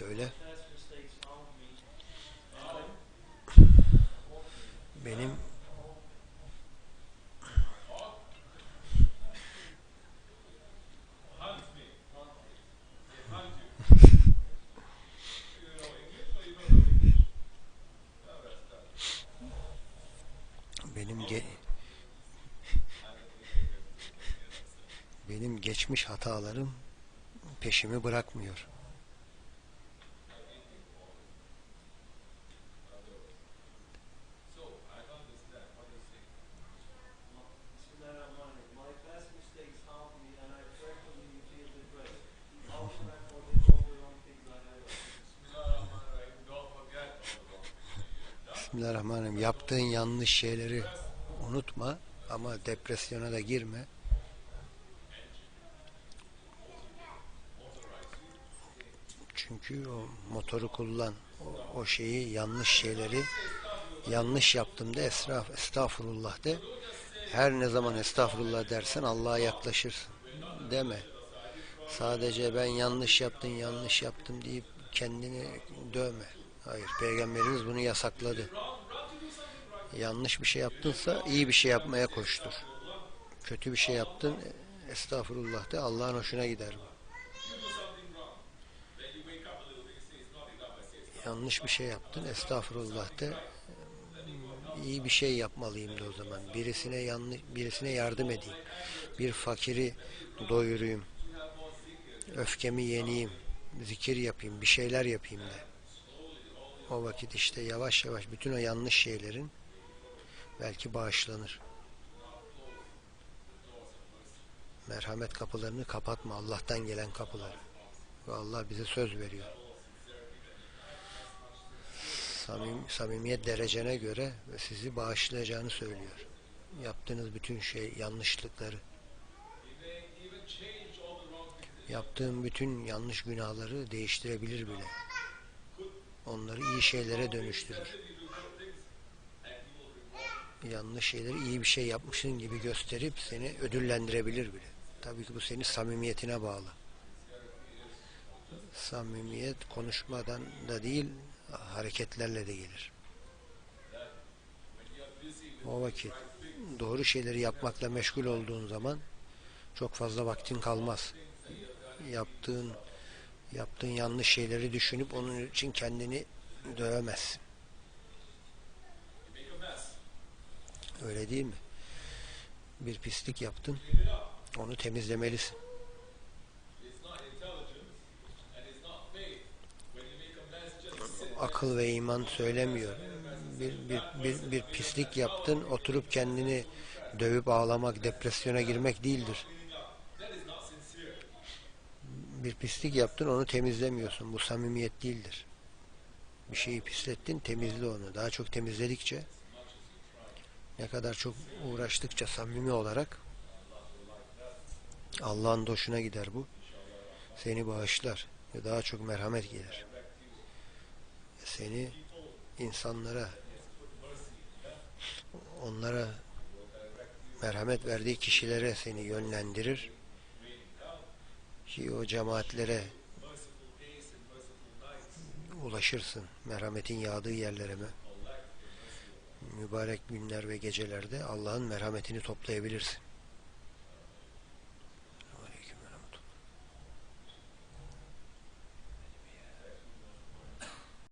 işte öyle. Benim benim ge benim geçmiş hatalarım peşimi bırakmıyor. Bismillahirrahmanirrahim. Yaptığın yanlış şeyleri unutma ama depresyona da girme. Çünkü o motoru kullan. O, o şeyi yanlış şeyleri yanlış yaptım de esraf, estağfurullah de. Her ne zaman estağfurullah dersen Allah'a yaklaşırsın. Deme. Sadece ben yanlış yaptım, yanlış yaptım deyip kendini dövme. Hayır, Peygamberimiz bunu yasakladı. Yanlış bir şey yaptınsa iyi bir şey yapmaya koştur. Kötü bir şey yaptın, estağfurullah de Allah'ın hoşuna gider bu. Yanlış bir şey yaptın, estağfurullah de iyi bir şey yapmalıyım da o zaman. Birisine yanlış, birisine yardım edeyim. Bir fakiri doyurayım. Öfkemi yeneyim. Zikir yapayım, bir şeyler yapayım de. O vakit işte yavaş yavaş bütün o yanlış şeylerin belki bağışlanır. Merhamet kapılarını kapatma. Allah'tan gelen kapıları. Ve Allah bize söz veriyor. Samim, samimiyet derecene göre sizi bağışlayacağını söylüyor. Yaptığınız bütün şey yanlışlıkları. Yaptığın bütün yanlış günahları değiştirebilir bile. Onları iyi şeylere dönüştürür. Yanlış şeyleri iyi bir şey yapmışsın gibi gösterip seni ödüllendirebilir bile. Tabii ki bu senin samimiyetine bağlı. Samimiyet konuşmadan da değil, hareketlerle de gelir. O vakit doğru şeyleri yapmakla meşgul olduğun zaman çok fazla vaktin kalmaz. Yaptığın yaptığın yanlış şeyleri düşünüp onun için kendini dövemezsin. Öyle değil mi? Bir pislik yaptın. Onu temizlemelisin. Akıl ve iman söylemiyor. Bir, bir, bir, bir pislik yaptın, oturup kendini dövüp ağlamak, depresyona girmek değildir. Bir pislik yaptın, onu temizlemiyorsun. Bu samimiyet değildir. Bir şeyi pislettin, temizle onu. Daha çok temizledikçe ne kadar çok uğraştıkça samimi olarak Allah'ın hoşuna gider bu. Seni bağışlar ve daha çok merhamet gelir. Seni insanlara onlara merhamet verdiği kişilere seni yönlendirir ki o cemaatlere ulaşırsın merhametin yağdığı yerlere mi mübarek günler ve gecelerde Allah'ın merhametini toplayabilirsin.